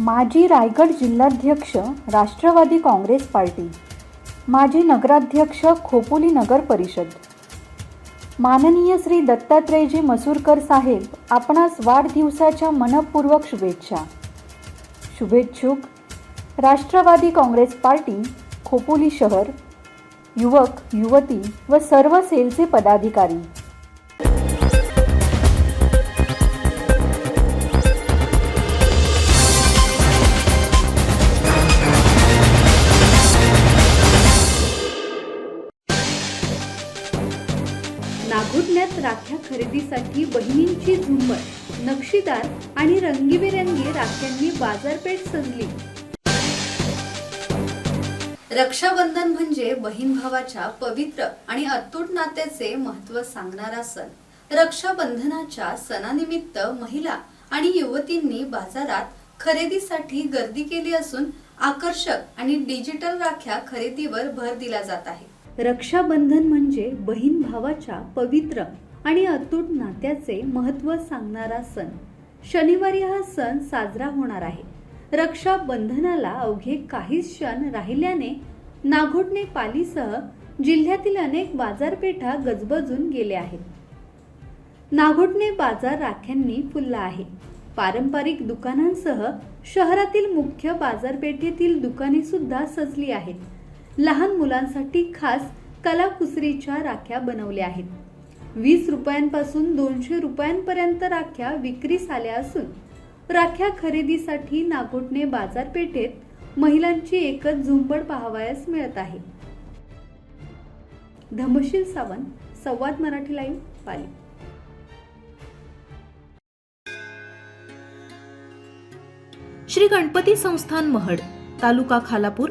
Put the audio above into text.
माजी रायगड जिल्हाध्यक्ष Rashtrawadi Congress party. माजी नगराध्यक्ष खोपोली नगर परिषद. माननीय श्री दत्तात्रेयजी मसूरकर साहेब आपणास वाढदिवसाच्या मनपूर्वक शुभेच्छा. शुभेच्छुक राष्ट्रवादी काँग्रेस पार्टी खोपोली शहर. युवक युवती व सर्व सेलचे पदाधिकारी. नागुटण्यात राख्या खरेदीसाठी बहिणींची झुंबड नक्षीदार आणि रंगीबेरंगी राख्यांनी बाजारपेठ सजली रक्षाबंधन म्हणजे बहीण भावाच्या पवित्र आणि अतूट नात्याचे महत्त्व सांगणारा सण. रक्षाबंधनाच्या सणानिमित्त महिला आणि युवतींनी बाजारात खरेदीसाठी गर्दी केली असून आकर्षक आणि डिजिटल राख्या खरेदीवर भर दिला जात आहे. रक्षाबंधन म्हणजे बहीण भावाच्या पवित्र आणि अतूट नात्याचे महत्त्व सांगणारा सण. शनिवारी हा सण साजरा होणार आहे. रक्षाबंधनाला अवघे काही क्षण राहिल्याने नागोटणे पालीसह जिल्ह्यातील अनेक बाजारपेठा गजबजून गेल्या आहेत. नागोटणे बाजार राख्यांनी फुलला आहे. पारंपरिक दुकानांसह शहरातील मुख्य बाजारपेठेतील दुकाने सुद्धा सजली आहेत. लहान मुलांसाठी खास कलाकुसरीच्या राख्या बनवल्या आहेत. वीस रुपयांपासून दोनशे रुपयांपर्यंत राख्या विक्रीस आल्या असून राख्या खरेदीसाठी नागोटणे बाजारपेठेत महिलांची एकच झुंबड पाहावयास मिळत आहे. धमशील सावंत संवाद मराठी लाईव्ह पाली. श्री गणपती संस्थान महड तालुका खालापूर